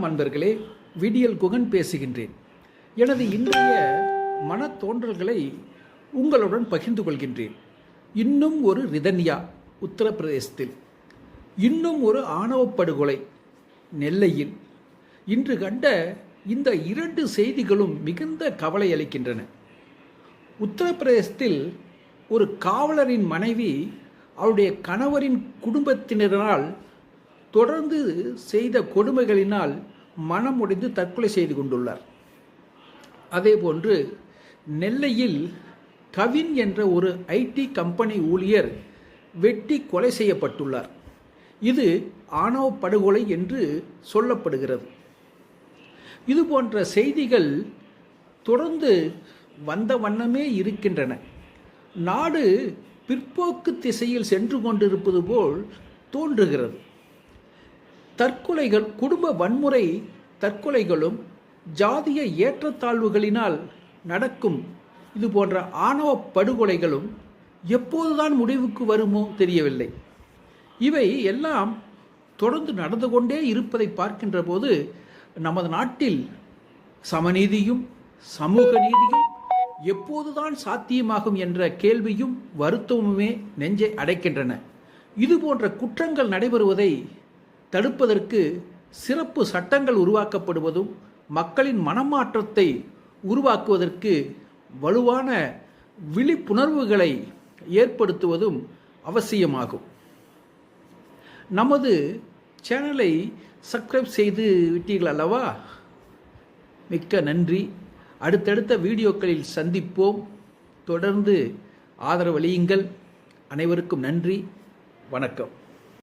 வணக்கம் அன்பர்களே விடியல் குகன் பேசுகின்றேன். எனது இன்றைய மன தோன்றல்களை உங்களுடன் பகிர்ந்து கொள்கின்றேன். இன்னும் ஒரு ரிதன்யா உத்தரப்பிரதேசத்தில் இன்னும் ஒரு ஆணவ படுகொலை நெல்லையில் இன்று கண்ட இந்த இரண்டு செய்திகளும் மிகுந்த கவலை அளிக்கின்றன. உத்தரப்பிரதேசத்தில் ஒரு காவலரின் மனைவி அவருடைய கணவரின் குடும்பத்தினரால் தொடர்ந்து செய்த கொடுமைகளினால் மனமுடைந்து தற்கொலை செய்து கொண்டுள்ளார். அதேபோன்று நெல்லையில் கவின் என்ற ஒரு ஐடி கம்பெனி ஊழியர் வெட்டி கொலை செய்யப்பட்டுள்ளார். இது ஆணவ படுகொலை என்று சொல்லப்படுகிறது. இது போன்ற செய்திகள் தொடர்ந்து வந்த வண்ணமே இருக்கின்றன. நாடு பிற்போக்கு திசையில் சென்று கொண்டிருப்பது போல் தோன்றுகிறது. தற்கொலைகள் குடும்ப வன்முறை தற்கொலைகளும் ஜாதிய ஏற்றத்தாழ்வுகளினால் நடக்கும். இது போன்ற ஆணவ படுகொலைகளும் எப்போதுதான் முடிவுக்கு வருமோ தெரியவில்லை. இவை எல்லாம் தொடர்ந்து நடந்து கொண்டே இருப்பதை பார்க்கின்ற போது நமது நாட்டில் சமநீதியும் சமூக நீதியும் எப்போதுதான் சாத்தியமாகும் என்ற கேள்வியும் வருத்தமுமே நெஞ்சை அடைக்கின்றன. இது போன்ற குற்றங்கள் நடைபெறுவதை தடுப்பதற்கு சிறப்பு சட்டங்கள் உருவாக்கப்படுவதும் மக்களின் மனமாற்றத்தை உருவாக்குவதற்கு வலுவான விழிப்புணர்வுகளை ஏற்படுத்துவதும் அவசியமாகும். நமது சேனலை சப்ஸ்கிரைப் செய்து விட்டீர்கள் அல்லவா? மிக்க நன்றி. அடுத்தடுத்த வீடியோக்களில் சந்திப்போம். தொடர்ந்து ஆதரவளியுங்கள். அனைவருக்கும் நன்றி. வணக்கம்.